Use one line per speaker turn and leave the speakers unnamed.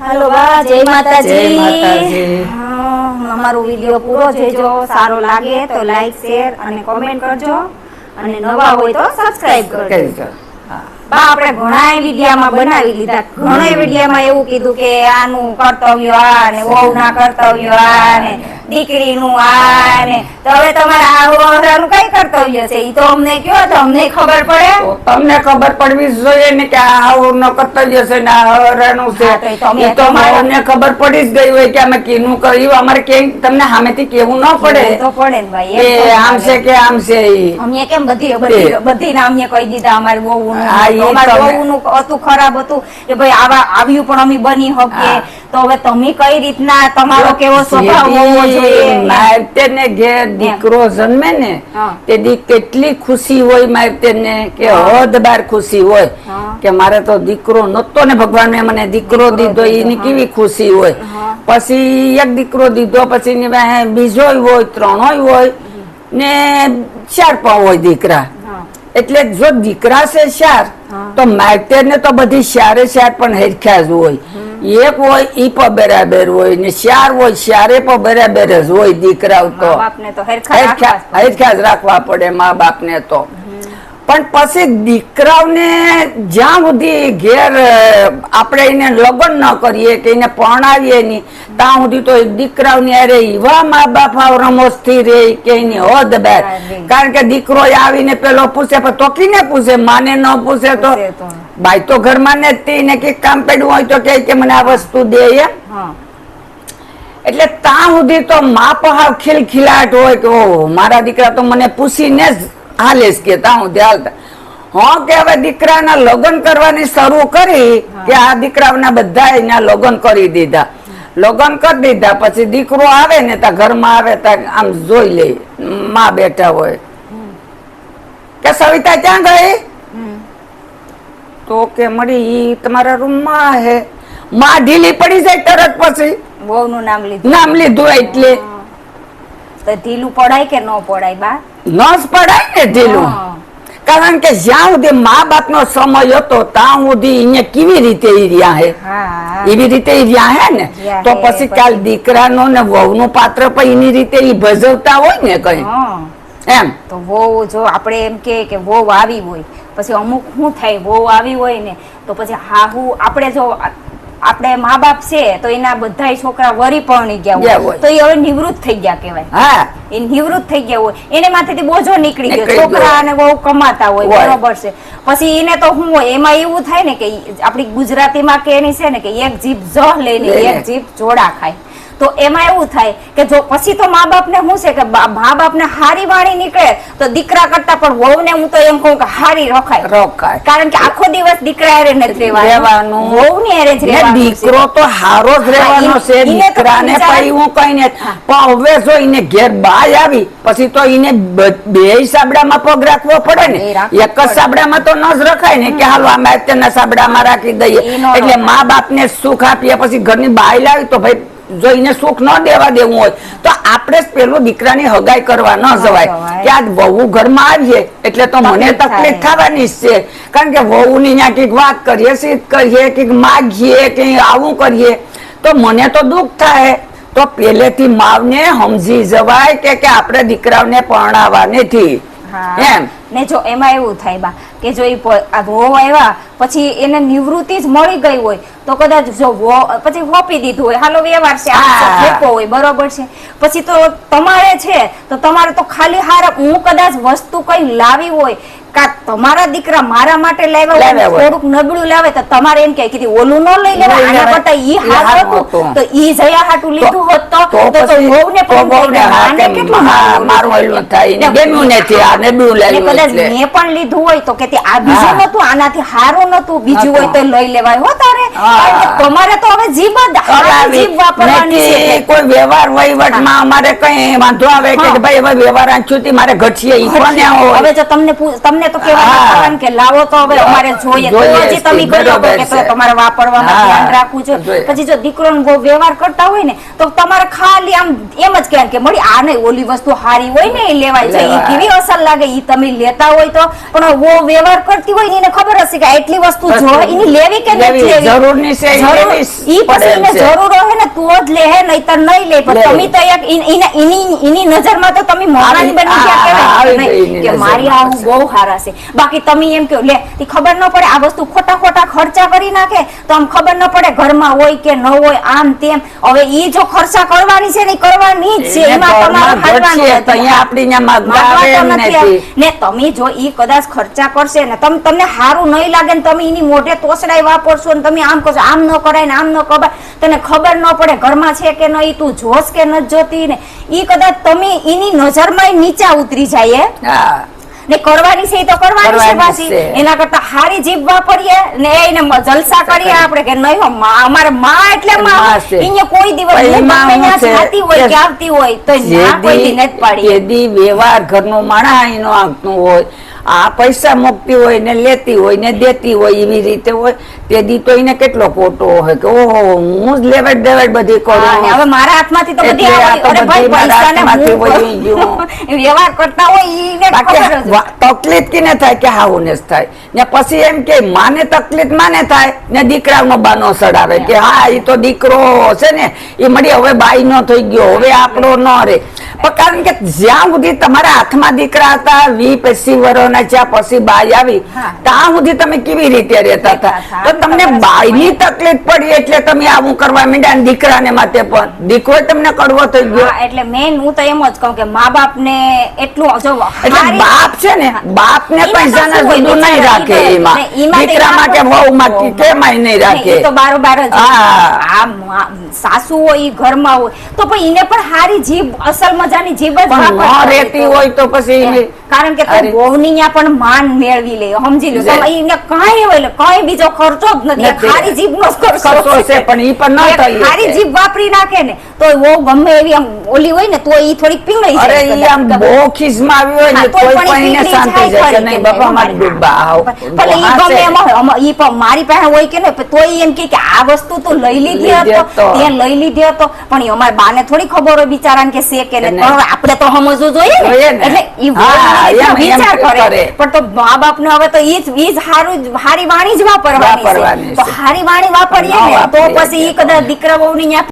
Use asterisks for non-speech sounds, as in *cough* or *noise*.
હાલો બા જય માતાજી. અમારો વીડિયો પૂરો જોજો સારો લાગે તો લાઈક શેર અને કોમેન્ટ કરજો. અને નવા હોય તો સબસ્ક્રાઇબ કરજો. બા આપણે ઘણા વિડીયામાં બનાવી લીધા. ઘણા વિડીયામાં એવું કીધું કે આનું કર્તવ્ય આ ને વહુના કર્તવ્ય આ ને દીકરીનું આ ને તો હવે તમારા આ વહુરાનું કઈ કર્તવ્ય છે? એ તો અમને કયો તો અમને ખબર પડે
તમને ખબર પડવી જોઈએ ને કે આ આવનો કર્તવ્ય છે ને આ હરાનું છે.
એ
તો અમને ખબર પડી જ ગઈ હોય કે અમે કીનું કર્યું અમારે કેમ તમને સામેથી કેવું ન પડે.
તો પડે ને ભાઈ એ
આમ છે કે આમ છે એ
અમે કેમ બધી બધી. બધી ના અમને કહી દીધા અમારે
બહુ
અમારે વહુનું હતું ખરાબ હતું. કે ભાઈ આવા આવ્યું પણ અમે બની શકીએ. તો હવે તમે કઈ રીતના તમારો કેવો સ્વભાવ હોવો જોઈએ?
મારતે ને ઘેર દીકરો જન્મે ને તે દી કેટલી ખુશી હોય મારતે ને કે હદ બાર ખુશી હોય કે મારે તો દીકરો નતો ને ભગવાને મને દીકરો દીધો એની કેવી ખુશી હોય? પછી એક દીકરો દીધો પછી બીજોય હોય ત્રણોય હોય ને ચાર પણ હોય દીકરા. એટલે જો દીકરા છે ચાર તો માઇટેર ને તો બધી ચારે ચાર પણ હેરખ્યા જ હોય એક હોય ઈ પણ બરાબર હોય ને ચાર હોય ચારે પણ બરાબર જ હોય દીકરાઓ તો.
હેરખા જ
રાખવા પડે મા બાપ ને તો. પણ પછી દીકરાઓને જ્યાં સુધી ઘેર આપણે એને લગ્ન ન કરીએ કે એને પરણાવીએ નહીં ત્યાં સુધી તો દીકરાઓની અરે એવા મા બાપ આવ રે કે એની હદ બાર. કારણ કે દીકરો આવીને પેલો પૂછે પણ તો કીને પૂછે? માને ન પૂછે તો. બાઈ તો ઘરમાં ને જ તે ને કે કામ પડ્યું હોય તો કે મને આ વસ્તુ દે એમ એટલે ત્યાં સુધી તો મા પહાવ ખિલખિલાટ હોય કે ઓહો મારા દીકરા તો મને પૂછીને જ હાલે જ કે ત્યાં સુધી હાલતા. હા કે હવે દીકરાના લગ્ન કરવાની શરૂ કરી કે આ દીકરાના બધા એના લગ્ન કરી દીધા. લગ્ન કરી દીધા પછી દીકરો આવે ને ત્યાં ઘરમાં આવે ત્યાં આમ જોઈ લે માં બેઠા હોય. કે સવિતા ક્યાં ગઈ. તો કે મળી ઈ તમારા રૂમમાં હે. માં ઢીલી પડી જાય તરત પછી.
વહુનું નામ લીધું.
નામ લીધું એટલે.
તો ઢીલું પડાય કે ન પડાય બા?
ન જ પડાય ને ઢીલું. કારણ કે જ્યાં સુધી મા બાપ નો સમય હતો ત્યાં સુધી અહીંયા કેવી રીતે ઈ રહ્યા હે? એવી રીતે ઈ રહ્યા હે ને? તો પછી કાલ દીકરાનો ને વહુનું પાત્ર પણ એની રીતે ઈ ભજવતા હોય ને કઈ.
હા.
એમ?
તો વહુ જો આપણે એમ કે કે વહુ આવી હોય પછી અમુક શું થાય વહુ આવી હોય ને તો પછી હાહુ આપણે જો આપણે મા બાપ છે તો એના બધા છોકરા વરી પરણી ગયા હોય. તો એ હવે નિવૃત્ત થઈ ગયા કહેવાય.
હા.
એ નિવૃત્ત થઈ ગયા હોય. એને માથેથી બોજો નીકળી ગયો. છોકરા અને બહુ કમાતા હોય. બરોબર છે. પછી એને તો શું હોય એમાં એવું થાય ને કે આપણી ગુજરાતીમાં કે એની છે ને કે એક જીભ જહ લઈને. એક જીભ જોડા ખાય. તો એમાં એવું થાય કે જો પછી તો મા બાપ ને શું છે કે મા બાપ ને હારી વાણી નીકળે તો દીકરા કરતા પણ વહુ ને હું તો એમ કહું કે હારી રખાય.
રોકાય
કારણ કે આખો દિવસ દીકરા એરે નથી રહેવાનું.
રહેવાનું.
વહુ ની હારે જ
ને
રહેવાનું છે.
દીકરો તો હારો જ રહેવાનો છે. દીકરાને પછી હું કઈ ને પણ હવે જો એને ઘેર બાય આવી પછી તો એને બે બે સાબડામાં પગ રાખવો પડે ને. એક જ સાબડામાં તો ન જ રખાય ને. કે હાલો અમે અત્યારના સાબડામાં રાખી દઈએ. એટલે
મા
મા બાપને સુખ આપીએ પછી ઘરની બાય લાવી તો ભાઈ જો એને સુખ ન દેવા દેવું હોય. તો આપણે જ પેલું દીકરાની હગાઈ કરવા ન જવાય. કે આ વહુ ઘરમાં આવીએ એટલે તો મને
તકલીફ
થવાની જ છે. કારણ કે વહુની ત્યાં કંઈક વાત કરીએ સીધ કરીએ કંઈક માગીએ કંઈક આવું કરીએ તો મને તો દુઃખ થાય. તો પેલેથી માવને સમજી જવાય કે કે આપણે દીકરાઓને પરણાવવા નથી. એમ.
ને જો એમાં એવું થાય બા કે જો એ વહુ આવ્યા પછી એને નિવૃત્તિ જ મળી ગઈ હોય તો કદાચ જો પછી હોપી દીધું હોય હાલો વ્યવહાર છે ફેંકો હોય બરોબર છે પછી તો તમારે છે તો તમારે તો ખાલી હાર હું કદાચ વસ્તુ કઈ લાવી હોય કા તમારા દીકરા મારા માટે લાવ્યા હોય થોડુંક નબળું લાવે તો તમારે એમ કે કીધી ઓલું ન લઈ
લેવા
આના. કરતા ઈ હારું હતું. તો ઈ જયા હાટું લીધું હોત તો તો તો વહુને પણ
કે
કેટલું
મારું
લીધું.
થાય ને બેનું નથી આ નબળું લાવ્યું
કદાચ મેં પણ લીધું હોય તો કે આ બીજું નતું આનાથી સારું નતું બીજું હોય તો લઈ લેવાય હો તારે. તમારે તો હવે જીભ જીભ વાપરવાની છે.
કોઈ વ્યવહાર વહીવટમાં અમારે કઈ વાંધો આવે કે ભાઈ હવે વ્યવહાર આંચુથી મારે ઘટશે ઈ કોને હોય
હવે જો તમને તમને તો કેવા. કે લાવો તો હવે અમારે જોઈએ. હજી તમે
બરોબર
કે તમારે વાપરવામાં ધ્યાન રાખવું છે. પછી જો દીકરો ને બહુ વ્યવહાર કરતા હોય ને તો તમારે ખાલી આમ એમ જ કહેવાય કે મળી આ નહીં ઓલી વસ્તુ હારી હોય ને એ લેવાય છે.
એ
કેવી અસર લાગે ઈ તમે લેતા હોય તો પણ વો વ્યવહાર કરતી હોય એને ખબર હશે કે આટલી વસ્તુ જો એની લેવી કે નથી
લેવી,
જરૂર
જરૂરની છે,
ઈ પછી એને જરૂર હોય ને તો જ લે હે નહીતર નહીં લે પણ તમે તો એક એની ઈની નજરમાં તો તમે મોહાની બની ગયા કહેવાય. કે
એની
મારી આ બહુ હારા છે. બાકી તમે એમ કહો લે ઈ ખબર ન પડે આ વસ્તુ ખોટા ખોટા ખર્ચા કરી નાખે તો આમ ખબર ન પડે ઘરમાં હોય કે ન હોય આમ તેમ. હવે ઈ જો ખર્ચા કરવાની છે ને કરવાની જ છે. એમાં તમારે હાલવાનું
તો
નથી.
અહીંયા આપણી.
ને તમે જો ઈ કદાચ ખર્ચા કરશે ને તમ, તમને સારું નહીં લાગે ને તમે એની મોઢે તોસડાઈ વાપરશો ને તમે આમ કરશો, આમ ન કરાય ને આમ ન કરાય તને ખબર ન પડે ઘરમાં છે કે નહીં, તું જોશ કે નથી જોતી ને, ઈ કદાચ તમે એની નજરમાં નીચા ઉતરી જાય હે. ને કરવાની છે તો કરવાની છે પાછી. એના કરતા હારી જીભ વાપરીએ ને એને જલસા કરીએ આપણે કે નહીં હો અમારે માં એટલે માં. અહીંયા કોઈ દિવસ જાતી હોય
કે
આવતી હોય તો ના કોઈ દી નથી પાડી.
વ્યવહાર ઘરનો માણા એનો આંકનું હોય આ પૈસા મૂકતી હોય ને લેતી હોય ને દેતી હોય એવી રીતે હોય તો એને કેટલો ખોટો હોય કે ઓહો હું જ લેવડ દેવડ બધી
કરું. હવે મારા હાથમાંથી તો બધી અરે ભાઈ
બધી
પૈસાને હું
વહી ગયું. *laughs*
વ્યવહાર કરતા હોય ઈને
તકલીફ કે કિને થાય કે હાવું ને થાય? ને પછી એમ કે માને તકલીફ માને થાય? ને દીકરાનો બાનો સડાવે કે હા એ તો દીકરો છે ને એ મળી હવે બાઈ નો થઈ ગયો હવે આપણો ન રે. પણ કારણ કે જ્યાં સુધી તમારા હાથમાં દીકરા હતા વી પચીસ વર્ષના જ્યાં પછી બાઈ આવી ત્યાં સુધી તમે કેવી રીતે રહેતા હતા? તો તમને બાઈની તકલીફ પડી એટલે તમે આવું કરવા માંડ્યા દીકરાને માટે પણ દીકરો તમને કડવો થઈ ગયો.
એટલે મેન હું તો એમ જ કહું કે મા બાપ ને એટલું જો
એટલે બાપ છે ને બાપ ને
પૈસા ના
બધું નહીં રાખે એમાં. દીકરા માટે વહુ માટે કેમાંય નહીં રાખે?
તો બારોબાર જ
હા.
આ સાસુ હોય ઈ ઘરમાં હોય. તો પણ એને પણ હારી જીભ અસલ મજાની જીભ જ
રહેતી
હોય તો.
પછી
કારણ કે તો. વહુની પણ માન મેળવી લે સમજી લો. એને કાંઈ હોય કઈ બીજો ખર્ચો જ નથી. ખારી જીભ નો ખર્ચો
છે, પણ ઈ પણ ન થઈ શકે.
જીભ વાપરી નાખે ને તો વહુ ગમે એવી આમ ઓલી હોય ને તો ઈ થોડીક પીંગળી
અરે
જાય.
ઈ આમ. બહુ ખીસમાં આવી હોય ને કોઈ
પણ
પણ એને શાંતિ જાય નહીં બાપા મારી ડૂબા આવ.
ભલે ઈ ગમે એમ ઈ પણ મારી પાસે હોય કે નહીં તોય એમ કે કે આ વસ્તુ તો લઈ લીધી હતો. તે લઈ લીધી હતો. પણ ઈ અમારા બાને થોડી ખબર હોય બિચારાને કે શે કે
ને.
પણ આપણે તો સમજવું જોઈએ ને.
ને.
એટલે ઈ વિચાર કરે. પણ તો મા બાપ ને હવે તો ઈ જ ઈ જ હારું હારી વાણી જ વાપરવાની છે. તો હારી વાણી વાપરીએ
ને
તો પછી ઈ કદાચ દીકરા વહુની ન્યા